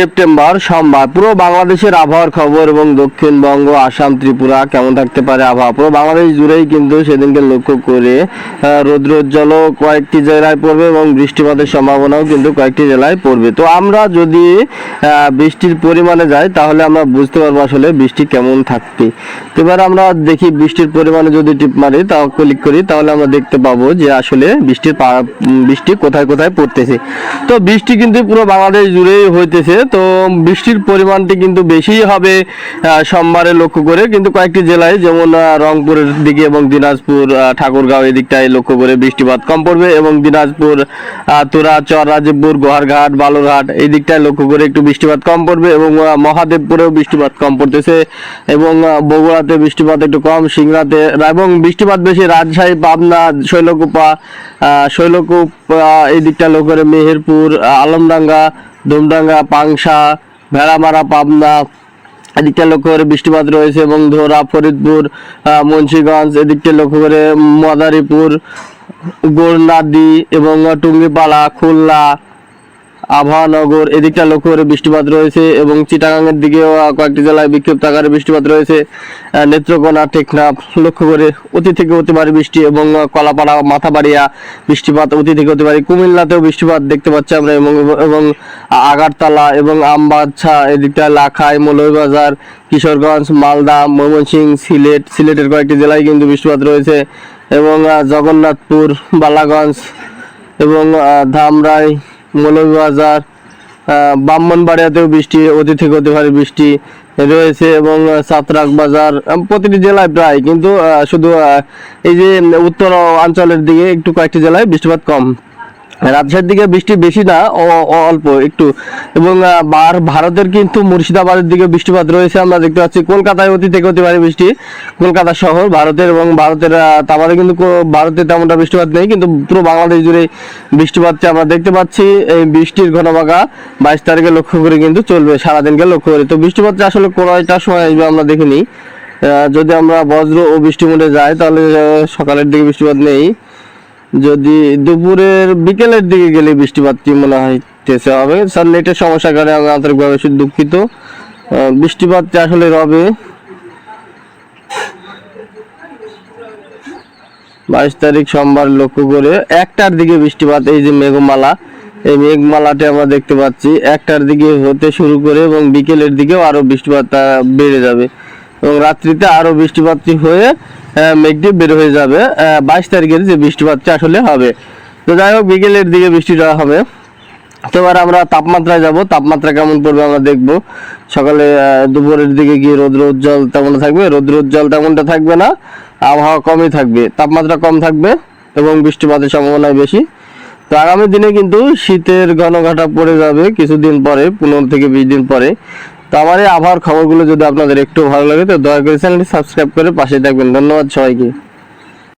September সোমবার, পুরো বাংলাদেশের আবহাওয়ার খবর এবং দক্ষিণবঙ্গ, আসাম, ত্রিপুরা কেমন থাকতে পারে আবহাওয়া? পুরো বাংলাদেশ জুড়েই কিন্তু সেদিনকে লক্ষ্য করে রৌদ্রোজ্জ্বলও কয়েকটি জেলায় পড়বে এবং বৃষ্টিপাতের সম্ভাবনাও কিন্তু কয়েকটি জেলায় পড়বে। তো আমরা যদি বৃষ্টির পরিমাণে যাই, তাহলে আমরা বুঝতে পারব আসলে বৃষ্টি কেমন থাকবে। তো এবার আমরা দেখি বৃষ্টির পরিমাণে যদি টিপ মারি, তা ক্লিক করি, তাহলে আমরা দেখতে পাবো যে আসলে বৃষ্টির বৃষ্টি কোথায় কোথায় পড়তেছে। তো বৃষ্টি কিন্তু পুরো বাংলাদেশ জুড়েই হইতেছে তো বৃষ্টির পরিমাণটি কিন্তু বেশিই হবে সোমবারে লক্ষ্য করে। কিন্তু কয়েকটি জেলায়, যেমন রংপুরের দিকে এবং দিনাজপুর ঠাকুরগাঁও এই দিকটায় লক্ষ্য করে বৃষ্টিপাত কম পড়বে এবং দিনাজপুর তুরা চর রাজীবপুর গোহারঘাট বালুরঘাট এই দিকটায় লক্ষ্য করে একটু বৃষ্টিপাত কম পড়বে এবং মহাদেবপুরেও বৃষ্টিপাত কম পড়তেছে এবং বগুড়াতে বৃষ্টিপাত একটু কম, সিংড়াতে, এবং বৃষ্টিপাত বেশি রাজশাহী, পাবনা, শৈলকুপা শৈলকুপ এই দিকটা লক্ষ্য করে মেহেরপুর আলমডাঙ্গা, ধুমডাঙ্গা, পাংশা, ভেড়ামারা, পাবনা, এদিকটা লক্ষ্য করে বৃষ্টিপাত রয়েছে এবং ধোরা, ফরিদপুর মুন্সিগঞ্জ, এদিকটা লক্ষ্য করে মাদারীপুর গোরনাদি এবং টুঙ্গিপাড়া, খুলনা আবহাওয়ানগর, এদিকটা লক্ষ্য করে বৃষ্টিপাত রয়েছে এবং চিটাগাংয়ের দিকেও কয়েকটি জেলায় বিক্ষিপ্ত আকারে বৃষ্টিপাত রয়েছে। নেত্রকোনা, টেকনাফ লক্ষ্য করে অতি থেকে অতি ভারী বৃষ্টি এবং কলাপাড়া, মাথাবাড়িয়া বৃষ্টিপাত অতি থেকে অতি ভারী। কুমিল্লাতেও বৃষ্টিপাত দেখতে পাচ্ছি আমরা এবং এবং আগারতলা এবং আমবাচ্ছা এদিকটা লাখাই, মৌলভীবাজার, কিশোরগঞ্জ, মালদা, ময়মনসিংহ, সিলেট, সিলেটের কয়েকটি জেলায় কিন্তু বৃষ্টিপাত রয়েছে এবং জগন্নাথপুর, বালাগঞ্জ এবং ধামরাই মৌলভীবাজার ব্রাহ্মণবাড়িয়াতেও বৃষ্টি অতি থেকে অতি ভারী বৃষ্টি রয়েছে এবং সাতরাক বাজার প্রতিটি জেলায় প্রায়, কিন্তু শুধু এই যে উত্তর অঞ্চলের দিকে একটু কয়েকটি জেলায় বৃষ্টিপাত কম। রাজশাহীর দিকে বৃষ্টি বেশি না অল্প একটু। এবং বার, ভারতের কিন্তু মুর্শিদাবাদের দিকে বৃষ্টিপাত রয়েছে, আমরা দেখতে পাচ্ছি কলকাতায় অতি থেকে অতি ভারী বৃষ্টি। কলকাতা শহর, ভারতের এবং ভারতের তারপরে কিন্তু ভারতে তেমনটা বৃষ্টিপাত নেই, কিন্তু পুরো বাংলাদেশ জুড়ে বৃষ্টিপাতটা আমরা দেখতে পাচ্ছি। এই বৃষ্টির ঘনবাগা বাইশ তারিখে লক্ষ্য করে কিন্তু চলবে, সারাদিনকে লক্ষ্য করে। তো বৃষ্টিপাতটা আসলে কয়টার সময় আসবে, আমরা দেখিনি। যদি আমরা বজ্র ও বৃষ্টি মোডে যাই, তাহলে সকালের দিকে বৃষ্টিপাত নেই। যদি দুপুরের বিকেলের দিকে গেলে বৃষ্টিপাতটি মনে হইতেছে হবে? স্যার নেটের সমস্যার কারণে আমি আন্তরিকভাবে দুঃখিত। আহ, বৃষ্টিপাতটি আসলে রবে। বাইশ তারিখ সোমবার লক্ষ্য করে একটার দিকে বৃষ্টিপাত এই যে মেঘমালা এই মেঘমালাটি আমরা দেখতে পাচ্ছি। একটার দিকে হতে শুরু করে এবং বিকেলের দিকেও আরও বৃষ্টিপাত বেড়ে যাবে। এবং রাত্রিতে আরও বৃষ্টিপাতটি হয়ে মেঘটি বের হয়ে যাবে। বাইশ তারিখের যে বৃষ্টিপাতটি আসলে হবে। তো যাই হোক, বিকেলের দিকে বৃষ্টিটা হবে। তো এবার আমরা তাপমাত্রায় যাব। তাপমাত্রা কেমন পড়বে আমরা দেখব। সকালে দুপুরের দিকে গিয়ে রৌদ্র উজ্জ্বল তেমনটা থাকবে। রৌদ্র উজ্জ্বল তেমনটা থাকবে না। আবহাওয়া কমই থাকবে। তাপমাত্রা কম থাকবে এবং বৃষ্টিপাতের সম্ভাবনা বেশি। তো আগামী দিনে কিন্তু শীতের ঘনঘটা পড়ে যাবে কিছুদিন পরে, পনেরো থেকে বিশ দিন পরে। তো আমার এই আবহাওয়ার খবরগুলো যদি আপনাদের একটু ভালো লাগে, তো দয়া করে চ্যানেলটি সাবস্ক্রাইব করে পাশে থাকবেন। ধন্যবাদ সবাইকে।